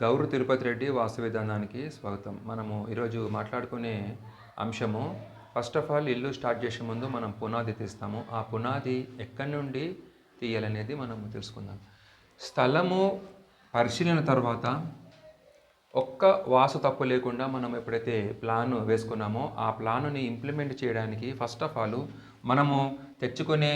గౌరు తిరుపతి రెడ్డి వాస్తు విధానానికి స్వాగతం. మనము ఈరోజు మాట్లాడుకునే అంశము ఫస్ట్ ఆఫ్ ఆల్ ఇల్లు స్టార్ట్ చేసే ముందు మనం పునాది తీస్తాము. ఆ పునాది ఎక్కడి నుండి తీయాలనేది మనం తెలుసుకుందాం. స్థలము పరిశీలన తర్వాత ఒక్క వాసు తప్పు లేకుండా మనం ఎప్పుడైతే ప్లాన్ వేసుకున్నామో ఆ ప్లాన్ని ఇంప్లిమెంట్ చేయడానికి ఫస్ట్ ఆఫ్ ఆల్ మనము తెచ్చుకునే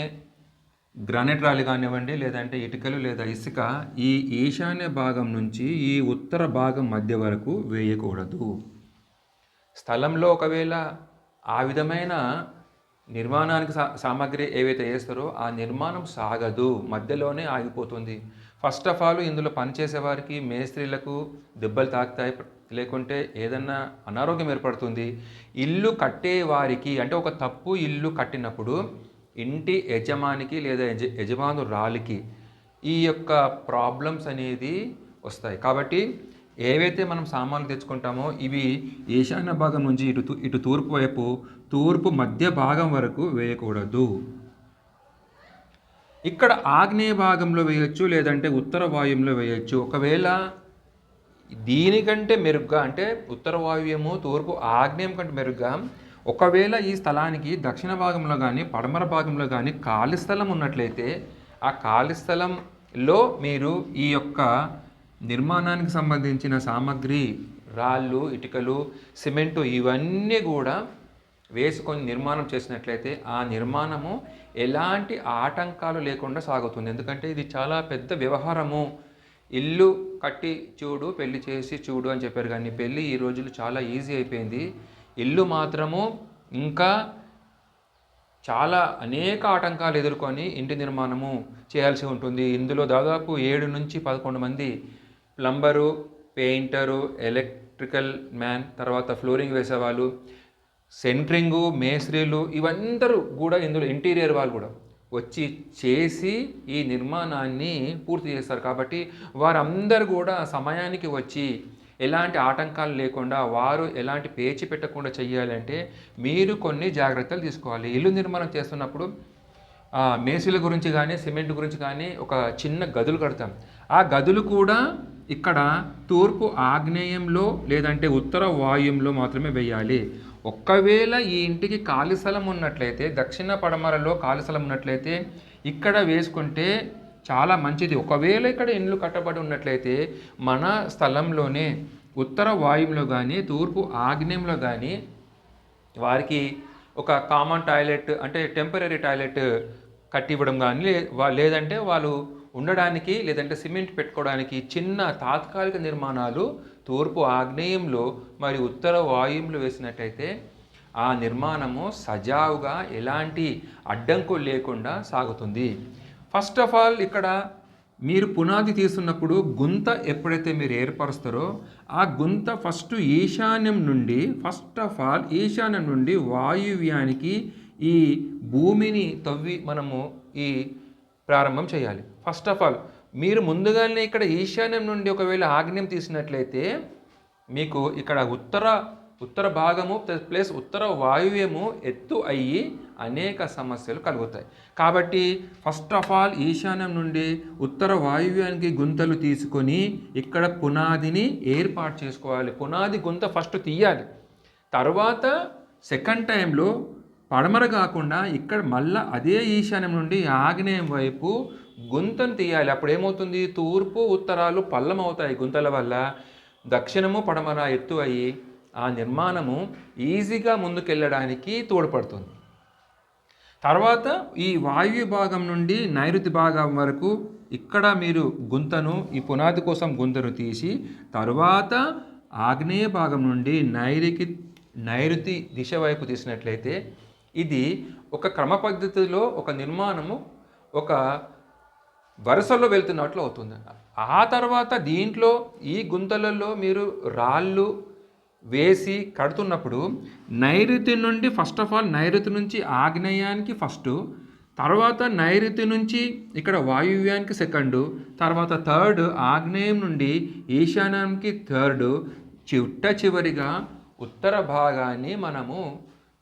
గ్రానైట్ రాళ్ళు కానివ్వండి లేదంటే ఇటుకలు లేదా ఇసుక ఈ ఈశాన్య భాగం నుంచి ఈ ఉత్తర భాగం మధ్య వరకు వేయకూడదు. స్థలంలో ఒకవేళ ఆ విధమైన నిర్మాణానికి సా సామాగ్రి ఏవైతే వేస్తారో ఆ నిర్మాణం సాగదు మధ్యలోనే ఆగిపోతుంది. ఫస్ట్ ఆఫ్ ఆల్ ఇందులో పనిచేసే వారికి మేస్త్రీలకు దెబ్బలు తాకుతాయి లేకుంటే ఏదన్నా అనారోగ్యం ఏర్పడుతుంది. ఇల్లు కట్టే వారికి అంటే ఒక తప్పు ఇల్లు కట్టినప్పుడు ఇంటి యజమానికి లేదా యజ యజమానురాలికి ఈ యొక్క ప్రాబ్లమ్స్ అనేది వస్తాయి. కాబట్టి ఏవైతే మనం సామాన్లు తెచ్చుకుంటామో ఇవి ఈశాన్య భాగం నుంచి ఇటు తూ- ఇటు తూర్పు వైపు తూర్పు మధ్య భాగం వరకు వేయకూడదు. ఇక్కడ ఆగ్నేయ భాగంలో వేయొచ్చు లేదంటే ఉత్తర వాయువులో వేయొచ్చు. ఒకవేళ దీనికంటే మెరుగ్గా అంటే ఉత్తర వాయువ్యము తూర్పు ఆగ్నేయం కంటే మెరుగ్గా ఒకవేళ ఈ స్థలానికి దక్షిణ భాగంలో కానీ పడమర భాగంలో కానీ ఖాళీ స్థలం ఉన్నట్లయితే ఆ ఖాళీ స్థలంలో మీరు ఈ యొక్క నిర్మాణానికి సంబంధించిన సామాగ్రి రాళ్ళు ఇటుకలు సిమెంటు ఇవన్నీ కూడా వేసుకొని నిర్మాణం చేసినట్లయితే ఆ నిర్మాణము ఎలాంటి ఆటంకాలు లేకుండా సాగుతుంది. ఎందుకంటే ఇది చాలా పెద్ద వ్యవహారము. ఇల్లు కట్టి చూడు పెళ్ళి చేసి చూడు అని చెప్పారు కానీ పెళ్ళి ఈ రోజులు చాలా ఈజీ అయిపోయింది. ఇల్లు మాత్రము ఇంకా చాలా అనేక ఆటంకాలు ఎదుర్కొని ఇంటి నిర్మాణము చేయాల్సి ఉంటుంది. ఇందులో దాదాపు ఏడు నుంచి పదకొండు మంది ప్లంబరు పెయింటరు ఎలక్ట్రికల్ మ్యాన్ తర్వాత ఫ్లోరింగ్ వేసేవాళ్ళు సెంట్రింగు మేస్త్రీలు ఇవందరూ కూడా ఇందులో ఇంటీరియర్ వాళ్ళు కూడా వచ్చి చేసి ఈ నిర్మాణాన్ని పూర్తి చేస్తారు. కాబట్టి వారందరూ కూడా సమయానికి వచ్చి ఎలాంటి ఆటంకాలు లేకుండా వారు ఎలాంటి పేచి పెట్టకుండా చేయాలంటే మీరు కొన్ని జాగ్రత్తలు తీసుకోవాలి. ఇల్లు నిర్మాణం చేస్తున్నప్పుడు మేసిల మేసుల గురించి కానీ సిమెంట్ గురించి కానీ ఒక చిన్న గదులు కడతాం. ఆ గదులు కూడా ఇక్కడ తూర్పు ఆగ్నేయంలో లేదంటే ఉత్తర వాయుంలో మాత్రమే వేయాలి. ఒక్కవేళ ఈ ఇంటికి ఖాళీ స్థలం ఉన్నట్లయితే దక్షిణ పడమరలో ఖాళీ స్థలం ఉన్నట్లయితే ఇక్కడ వేసుకుంటే చాలా మంచిది. ఒకవేళ ఇక్కడ ఇండ్లు కట్టబడి ఉన్నట్లయితే మన స్థలంలోనే ఉత్తర వాయువులో కానీ తూర్పు ఆగ్నేయంలో కానీ వారికి ఒక కామన్ టాయిలెట్ అంటే టెంపరీ టాయిలెట్ కట్టివ్వడం కానీ లే- లేదంటే వాళ్ళు ఉండడానికి లేదంటే సిమెంట్ పెట్టుకోవడానికి చిన్న తాత్కాలిక నిర్మాణాలు తూర్పు ఆగ్నేయంలో మరి ఉత్తర వాయువులో వేసినట్టయితే ఆ నిర్మాణము సజావుగా ఎలాంటి అడ్డంకులు లేకుండా సాగుతుంది. ఫస్ట్ ఆఫ్ ఆల్ ఇక్కడ మీరు పునాది తీస్తున్నప్పుడు గుంత ఎప్పుడైతే మీరు ఏర్పరుస్తారో ఆ గుంత ఫస్ట్ ఈశాన్యం నుండి ఫస్ట్ ఆఫ్ ఆల్ ఈశాన్యం నుండి వాయువ్యానికి ఈ భూమిని తవ్వి మనము ఈ ప్రారంభం చేయాలి. ఫస్ట్ ఆఫ్ ఆల్ మీరు ముందుగానే ఇక్కడ ఈశాన్యం నుండి ఒకవేళ ఆగ్నేయం తీసినట్లయితే మీకు ఇక్కడ ఉత్తర ఉత్తర భాగము ప్లస్ ఉత్తర వాయువ్యము ఎత్తు అయ్యి అనేక సమస్యలు కలుగుతాయి. కాబట్టి ఫస్ట్ ఆఫ్ ఆల్ ఈశాన్యం నుండి ఉత్తర వాయువ్యానికి గుంతలు తీసుకొని ఇక్కడ పునాదిని ఏర్పాటు చేసుకోవాలి. పునాది గుంత ఫస్ట్ తీయాలి. తర్వాత సెకండ్ టైంలో పడమర కాకుండా ఇక్కడ మళ్ళా అదే ఈశాన్యం నుండి ఆగ్నేయం వైపు గుంతను తీయాలి. అప్పుడు ఏమవుతుంది? తూర్పు ఉత్తరాలు పల్లం అవుతాయి గుంతల వల్ల. దక్షిణము పడమర ఎత్తు అయ్యి ఆ నిర్మాణము ఈజీగా ముందుకెళ్ళడానికి తోడ్పడుతుంది. తర్వాత ఈ వాయు భాగం నుండి నైరుతి భాగం వరకు ఇక్కడ మీరు గుంతను ఈ పునాది కోసం గుంతను తీసి తరువాత ఆగ్నేయ భాగం నుండి నైరికి నైరుతి దిశ వైపు తీసినట్లయితే ఇది ఒక క్రమ పద్ధతిలో ఒక నిర్మాణము ఒక వరుసలో వెళ్తున్నట్లు అవుతుంది ఆ తర్వాత దీంట్లో ఈ గుంతలలో మీరు రాళ్ళు వేసి కడుతున్నప్పుడు నైరుతి నుండి ఫస్ట్ ఆఫ్ ఆల్ నైరుతి నుంచి ఆగ్నేయానికి ఫస్ట్ తర్వాత నైరుతి నుంచి ఇక్కడ వాయువ్యానికి సెకండ్ తర్వాత థర్డ్ ఆగ్నేయం నుండి ఈశాన్యానికి థర్డ్ చిట్ట చివరిగా ఉత్తర భాగాన్ని మనము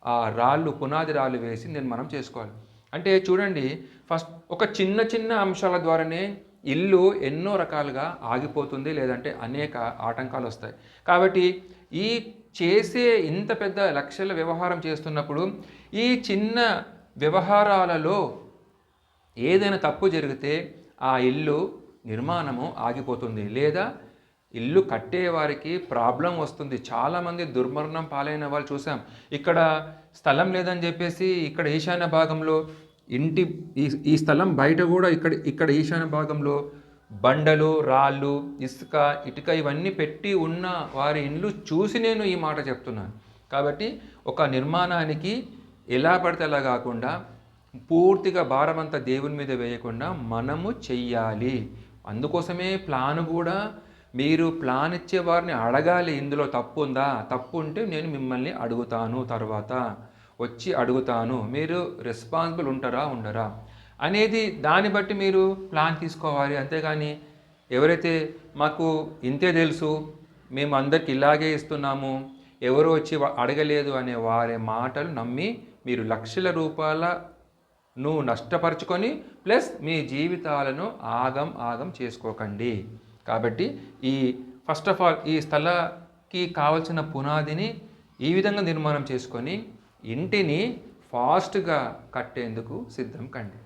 ఆ రాళ్ళు పునాది రాళ్ళు వేసి నిర్మాణం చేసుకోవాలి. అంటే చూడండి ఫస్ట్ ఒక చిన్న చిన్న అంశాల ద్వారానే ఇల్లు ఎన్నో రకాలుగా ఆగిపోతుంది లేదంటే అనేక ఆటంకాలు వస్తాయి. కాబట్టి ఈ చేసే ఇంత పెద్ద లక్షల వ్యవహారం చేస్తున్నప్పుడు ఈ చిన్న వ్యవహారాలలో ఏదైనా తప్పు జరిగితే ఆ ఇల్లు నిర్మాణము ఆగిపోతుంది. లేదా ఇల్లు కట్టేవారికి ప్రాబ్లం వస్తుంది. చాలామంది దుర్మరణం పాలైన వాళ్ళు చూసాం. ఇక్కడ స్థలం లేదని చెప్పేసి ఇక్కడ ఈశాన్య భాగంలో ఇంటి ఈ ఈ స్థలం బయట కూడా ఇక్కడ ఇక్కడ ఈశాన్య భాగంలో బండలు రాళ్ళు ఇసుక ఇటుక ఇవన్నీ పెట్టి ఉన్న వారి ఇండ్లు చూసి నేను ఈ మాట చెప్తున్నాను. కాబట్టి ఒక నిర్మాణానికి ఎలా పడితే అలా కాకుండా పూర్తిగా భారమంతా దేవుని మీద వేయకుండా మనము చెయ్యాలి. అందుకోసమే ప్లాన్ కూడా మీరు ప్లాన్ ఇచ్చే వారిని అడగాలి ఇందులో తప్పు ఉందా? తప్పు ఉంటే నేను మిమ్మల్ని అడుగుతాను తర్వాత. వచ్చి అడుగుతాను మీరు రెస్పాన్సిబుల్ ఉంటారా ఉండరా? అనేది దాన్ని బట్టి మీరు ప్లాన్ తీసుకోవాలి. అంతేగాని ఎవరైతే మాకు ఇంతే తెలుసు మేము అందరికి ఇలాగే ఇస్తున్నాము ఎవరు వచ్చి అడగలేదు అనే వారి మాటలు నమ్మి మీరు లక్షల రూపాయల నువ్వు నష్టపరుచుకొని ప్లస్ మీ జీవితాలను ఆగం ఆగం చేసుకోకండి. కాబట్టి ఈ ఫస్ట్ ఆఫ్ ఆల్ ఈ స్థలకి కావలసిన పునాదిని ఈ విధంగా నిర్మాణం చేసుకొని ఇంటిని ఫాస్ట్గా కట్టేందుకు సిద్ధం కండి.